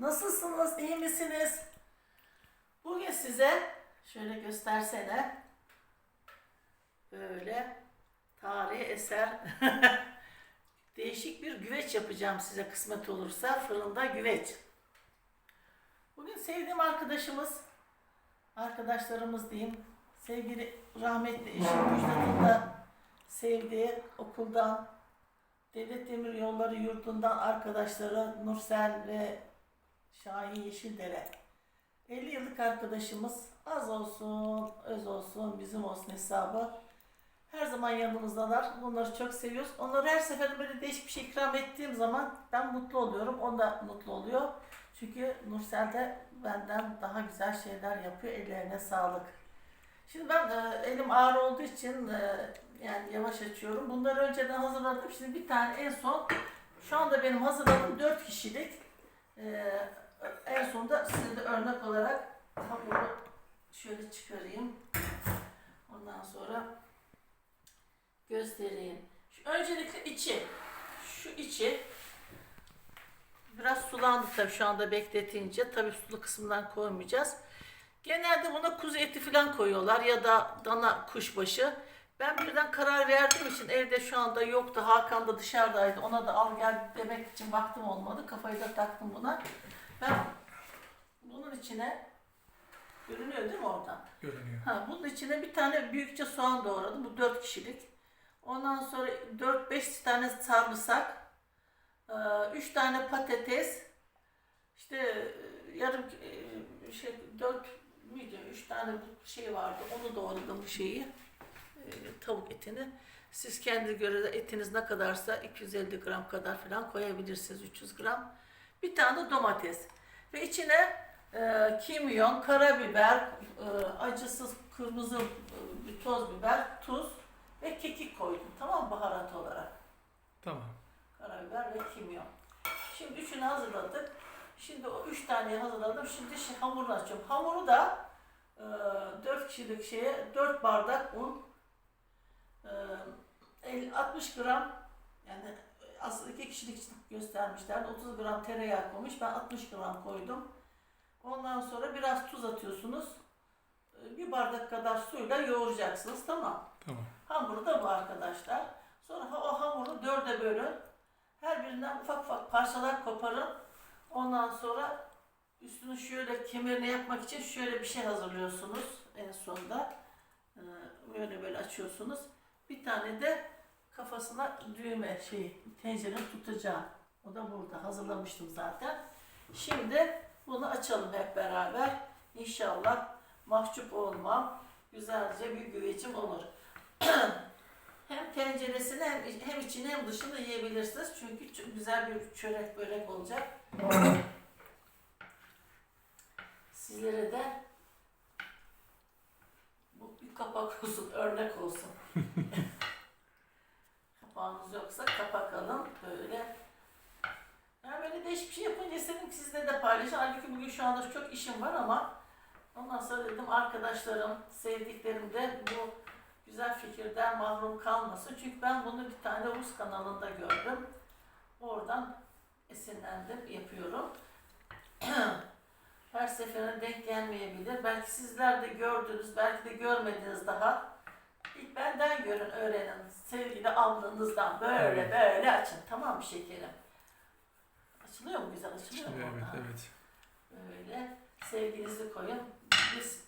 Nasılsınız? İyi misiniz? Bugün size şöyle göstersene. Böyle tarihi eser değişik bir güveç yapacağım size kısmet olursa fırında güveç. Bugün sevdiğim arkadaşımız, arkadaşlarımız diyeyim, sevgili rahmetli eşim Müjdat'ın da sevdiği okuldan, Devlet Demir Yolları Yurdu'ndan arkadaşları Nursel ve Şahin Yeşildere. 50 yıllık arkadaşımız az olsun, öz olsun, bizim olsun hesabı. Her zaman yanımızdalar. Bunları çok seviyoruz. Onları her seferinde böyle değişik bir şey ikram ettiğim zaman ben mutlu oluyorum. O da mutlu oluyor. Çünkü Nursel de benden daha güzel şeyler yapıyor. Ellerine sağlık. Şimdi ben e, elim ağır olduğu için e, yani yavaş açıyorum. Bunları önceden hazırladım. Şimdi bir tane en son şu anda benim hazırladığım 4 kişilik e, en sonunda size de örnek olarak hamuru şöyle çıkarayım. Ondan sonra göstereyim. Şu, öncelikle içi. Şu içi biraz sulandı tabii şu anda bekletince. Tabii sulu kısmından koymayacağız. Genelde buna kuzu eti falan koyuyorlar ya da dana kuşbaşı. Ben birden karar verdiğim için evde şu anda yoktu. Hakan da dışarıdaydı. Ona da al gel demek için vaktim olmadı. Kafayı da taktım buna. Ben bunun içine görünüyor değil mi oradan? Görünüyor. Ha, bunun içine bir tane büyükçe soğan doğradım. Bu 4 kişilik. Ondan sonra 4-5 tane sarımsak, 3 tane patates, işte e, yarım e, şey 4 müydü? 3 tane şey vardı. Onu doğradım bu şeyi. e, Tavuk etini. Siz kendi göre etiniz ne kadarsa 250 gram kadar falan koyabilirsiniz. 300 gram. Bir tane de domates. Ve içine e, kimyon, karabiber, e, acısız kırmızı e, bir toz biber, tuz ve kekik koydum. Tamam mı? baharat olarak. Tamam. Karabiber ve kimyon. Şimdi üçünü hazırladık. Şimdi o üç taneyi hazırladım. Şimdi şey, hamurunu açıyorum. Hamuru da e, 4 kişilik şeye 4 bardak un, e, 50 60 gram yani aslında iki kişilik için göstermişler. 30 gram tereyağı koymuş. Ben 60 gram koydum. Ondan sonra biraz tuz atıyorsunuz. E, Bir bardak kadar suyla yoğuracaksınız. Tamam. Tamam. Hamuru da bu arkadaşlar. Sonra o hamuru dörde bölün. Her birinden ufak ufak parçalar koparın. Ondan sonra üstünü şöyle kemerine yapmak için şöyle bir şey hazırlıyorsunuz en sonunda. Ee, Böyle böyle açıyorsunuz. Bir tane de kafasına düğme şey tencerenin tutacağı. O da burada hazırlamıştım zaten. Şimdi bunu açalım hep beraber. İnşallah mahcup olmam. Güzelce bir güvecim olur. hem tenceresini hem, hem içini hem dışını yiyebilirsiniz. Çünkü çok güzel bir çörek börek olacak. Sizlere de bu bir kapak olsun, örnek olsun. Alın böyle. Yani böyle değişik bir şey yapınca istedim ki sizle de paylaşın. Halbuki bugün şu anda çok işim var ama ondan sonra dedim arkadaşlarım, sevdiklerim de bu güzel fikirden mahrum kalmasın. Çünkü ben bunu bir tane Rus kanalında gördüm. Oradan esinlendim, yapıyorum. Her seferine denk gelmeyebilir. Belki sizler de gördünüz, belki de görmediniz daha. Benden görün, öğrenin. Sevgili ablanızdan böyle Evet. böyle açın. Tamam mı şekerim? Açılıyor mu güzel? Açılıyor mu? Evet, oradan? evet. Böyle sevginizi koyun. Biz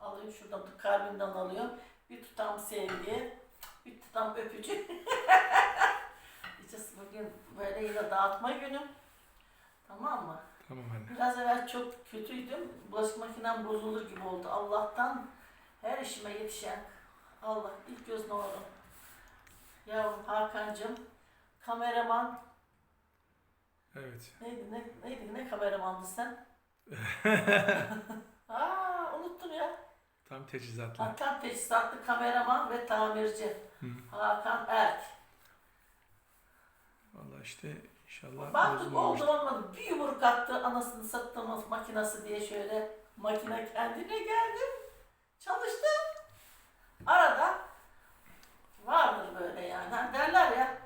alayım şuradan kalbimden alıyorum. Bir tutam sevgi, bir tutam öpücük. İşte bugün böyle yine dağıtma günüm. Tamam mı? Tamam anne. Biraz evvel çok kötüydüm. Bulaşık makinem bozulur gibi oldu. Allah'tan her işime yetişen Allah ilk göz nurum. Yavrum Hakan'cığım, kameraman, Evet. neydi ne, neydi ne kameramandı sen? Aa unuttum ya. Tam teçhizatlı. Hakan teçhizatlı kameraman ve tamirci. Hı. Hakan Erk. Vallahi işte inşallah Baktık oldu olmadı. Bir yumruk attı anasını sattığımız makinası diye şöyle makine kendine geldi. Çalıştı. Arada vardır böyle yani. Hani derler ya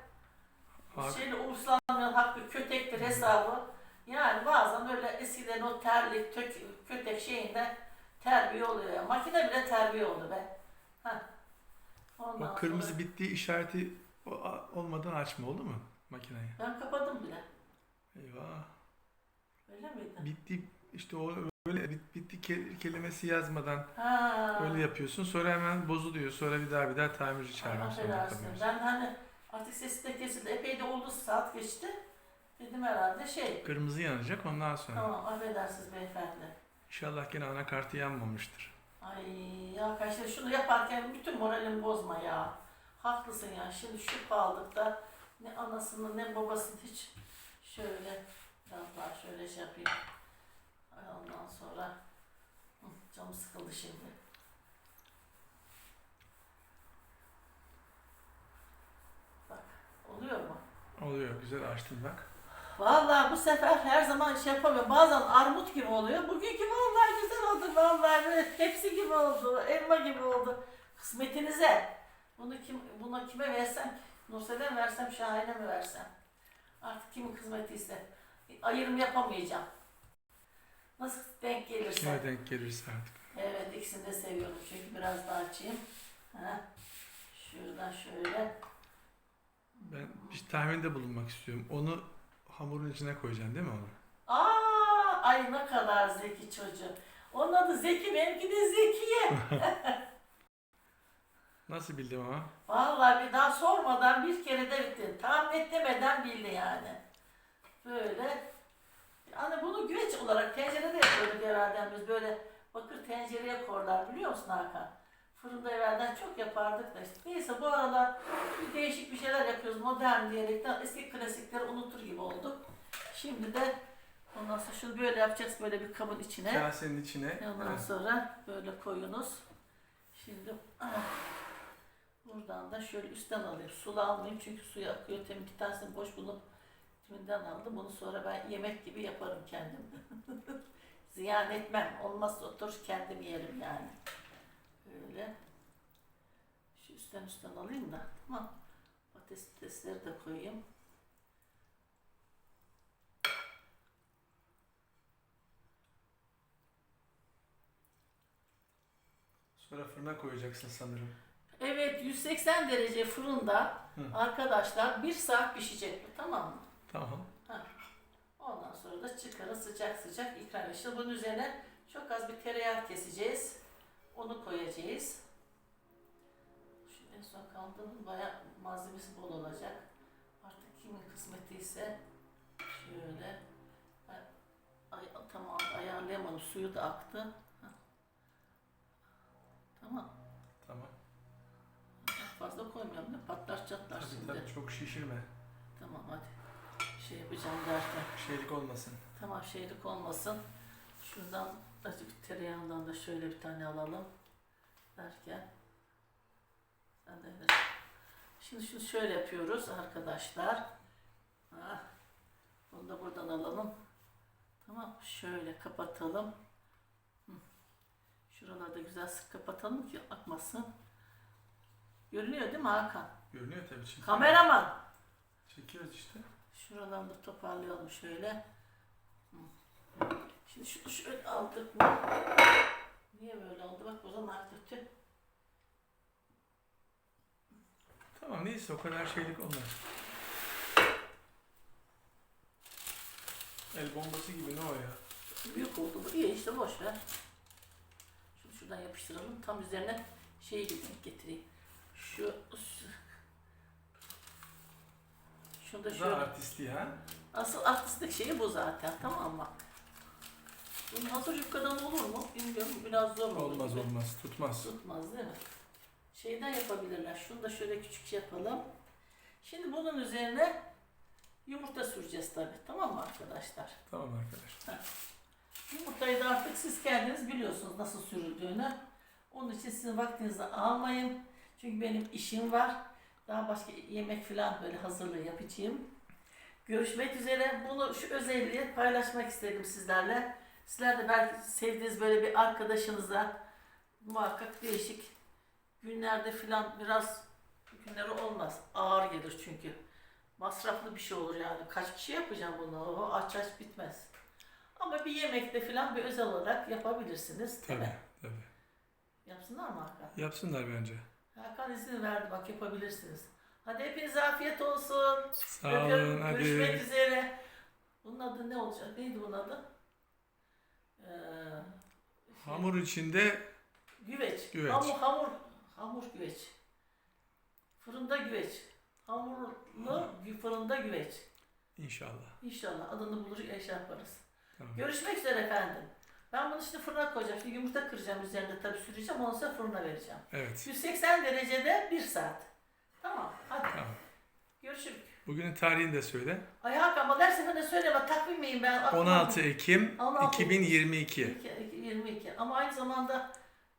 Hak- şeyle uluslanmayan hakkı kötektir hesabı. Yani bazen öyle eskiden o terlik, tök, kötek şeyinde terbiye oluyor ya. Makine bile terbiye oldu be. Heh. Ondan O kırmızı sonra- bittiği işareti olmadan açma oldu mu makineyi? Ben kapadım bile. Eyvah. Öyle miydi? Bitti işte o öyle bit, bitti ke- kelimesi yazmadan Ha. öyle yapıyorsun. Sonra hemen bozuluyor. Sonra bir daha bir daha tamirci çağırmak zorunda kalıyorsun. Ben hani artık sesi de kesildi. Epey de oldu saat geçti. Dedim herhalde şey. Kırmızı yanacak ondan sonra. Tamam affedersiniz beyefendi. İnşallah gene anakartı yanmamıştır. Ay ya arkadaşlar şunu yaparken bütün moralimi bozma ya. Haklısın ya. Şimdi şu kaldıkta ne anasını ne babasını hiç şöyle biraz daha şöyle şey yapayım. Ondan sonra canım sıkıldı şimdi. Bak oluyor mu? Oluyor güzel açtın bak. Vallahi bu sefer her zaman şey yapamıyorum. Bazen armut gibi oluyor. Bugünkü vallahi güzel oldu. Vallahi böyle hepsi gibi oldu. Elma gibi oldu. Kısmetinize. Bunu kim, buna kime versem, Nursel'e mi versem, Şahin'e mi versem? Artık kimin kısmetiyse. Ayrım yapamayacağım. Denk gelirse. Kime denk gelirse artık. Evet ikisini de seviyorum çünkü biraz daha açayım. Ha. Şuradan şöyle. Ben bir tahminde bulunmak istiyorum. Onu hamurun içine koyacaksın değil mi onu? Aa, ay ne kadar zeki çocuk. Onun adı Zeki, benimki de Zekiye. Nasıl bildim ama? Vallahi bir daha sormadan bir kere de bitti. Tahmin etmeden bildi yani. Böyle. Yani bunu güveç olarak tencerede yapıyorduk evvelden biz böyle bakır tencereye korlar biliyor musun Hakan? Fırında evvelden çok yapardık da işte. Neyse bu aralar bir değişik bir şeyler yapıyoruz modern diyerekten eski klasikleri unutur gibi olduk. Şimdi de ondan sonra şunu böyle yapacağız böyle bir kabın içine. Kasenin içine. Ondan Evet. sonra böyle koyunuz. Şimdi buradan da şöyle üstten alayım. Sulu almayayım çünkü suyu akıyor. Temin bir tanesini boş bulup timinden aldım. Bunu sonra ben yemek gibi yaparım kendim. Ziyan etmem. Olmazsa otur kendim yerim yani. Böyle. Şu üstten üstten alayım da. Tamam. Patatesleri de koyayım. Sonra fırına koyacaksın sanırım. Evet 180 derece fırında Hı. arkadaşlar bir saat pişecek bu tamam mı? Tamam. Ondan sonra da çıkarın sıcak sıcak ikram. Şimdi bunun üzerine çok az bir tereyağı keseceğiz. Onu koyacağız. Şu en son kaldığının bayağı malzemesi bol olacak. Artık kimin kısmetiyse şöyle ay, tamam ayarlayamadım. Suyu da aktı. Tamam. Tamam. Fazla koymayalım mi? Patlar çatlar Tabii şimdi. tabii çok şişirme. Tamam hadi. Şey yapacağım derken. Şeylik olmasın. Tamam şeylik olmasın. Şuradan azıcık tereyağından da şöyle bir tane alalım. Derken. Sen de öyle. Şimdi şunu şöyle yapıyoruz arkadaşlar. Ha. Bunu da buradan alalım. Tamam. Şöyle kapatalım. Şuralarda güzel sık kapatalım ki akmasın. Görünüyor değil mi Hakan? Görünüyor tabii çünkü. Kameraman. Çekiyoruz işte. Şuradan da toparlayalım şöyle. Şimdi şunu şöyle aldık mı? Niye böyle oldu? Bak o zaman kötü. Tamam neyse o kadar şeylik olmaz. El bombası gibi ne o ya? Büyük oldu bu. İyi işte boş ver. Şunu şuradan yapıştıralım. Tam üzerine şeyi getireyim. Şu şunu da Daha şöyle. artistliği ha? Asıl artistik şeyi bu zaten. Tamam mı? Bunun hazır yufkadan olur mu? Bilmiyorum. Biraz zor olur. Olmaz gibi. olmaz tutmaz. Tutmaz değil mi? Şeyden yapabilirler. Şunu da şöyle küçük şey yapalım. Şimdi bunun üzerine yumurta süreceğiz tabii. Tamam mı arkadaşlar? Tamam arkadaşlar. Yumurtayı da artık siz kendiniz biliyorsunuz nasıl sürüldüğünü. Onun için sizin vaktinizi almayın. Çünkü benim işim var. Daha başka yemek falan böyle hazırlığı yapacağım. Görüşmek üzere. Bunu şu özelliği paylaşmak istedim sizlerle. Sizler de belki sevdiğiniz böyle bir arkadaşınıza muhakkak değişik günlerde filan biraz günleri olmaz. Ağır gelir çünkü. masraflı bir şey olur yani. Kaç kişi yapacağım bunu? O aç aç bitmez. Ama bir yemekte falan bir özel olarak yapabilirsiniz. Tabii, mi? tabii. Yapsınlar mı Hakan? Yapsınlar bence. Hakan izin verdi bak yapabilirsiniz. Hadi hepinize afiyet olsun. Sağ Öpüyorum. olun, Görüşmek hadi. üzere. Bunun adı ne olacak? Neydi bunun adı? Ee, Hamur içinde Güveç. Güveç. Hamur, hamur, hamur güveç. Fırında güveç. Hamurlu gü- fırında güveç. inşallah. İnşallah adını bulur eş yaparız. Tamam. Görüşmek üzere efendim. Ben bunu şimdi fırına koyacağım. Şimdi yumurta kıracağım üzerinde tabii süreceğim. Ondan sonra fırına vereceğim. Evet. 180 derecede 1 saat. Tamam hadi. Tamam. Görüşürüz. Bugünün tarihini de söyle. Ay Hakan bak her seferinde söyleme takvim miyim ben? Aklıma- 16 Ekim 16 2022. 22. Ama aynı zamanda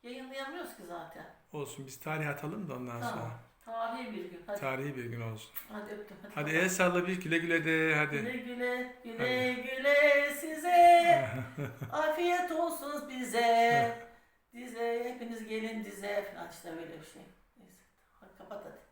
yayınlayamıyoruz ki zaten. Olsun biz tarih atalım da ondan Tamam. sonra. Tarihi bir gün. Hadi, Tarihi bir gün olsun. hadi öptüm. Hadi, Hadi el salla bir güle güle de hadi. Güle güle, güle güle size. Afiyet olsun bize. Dize, hepiniz gelin dize falan işte böyle bir şey. Neyse. Hadi kapat hadi.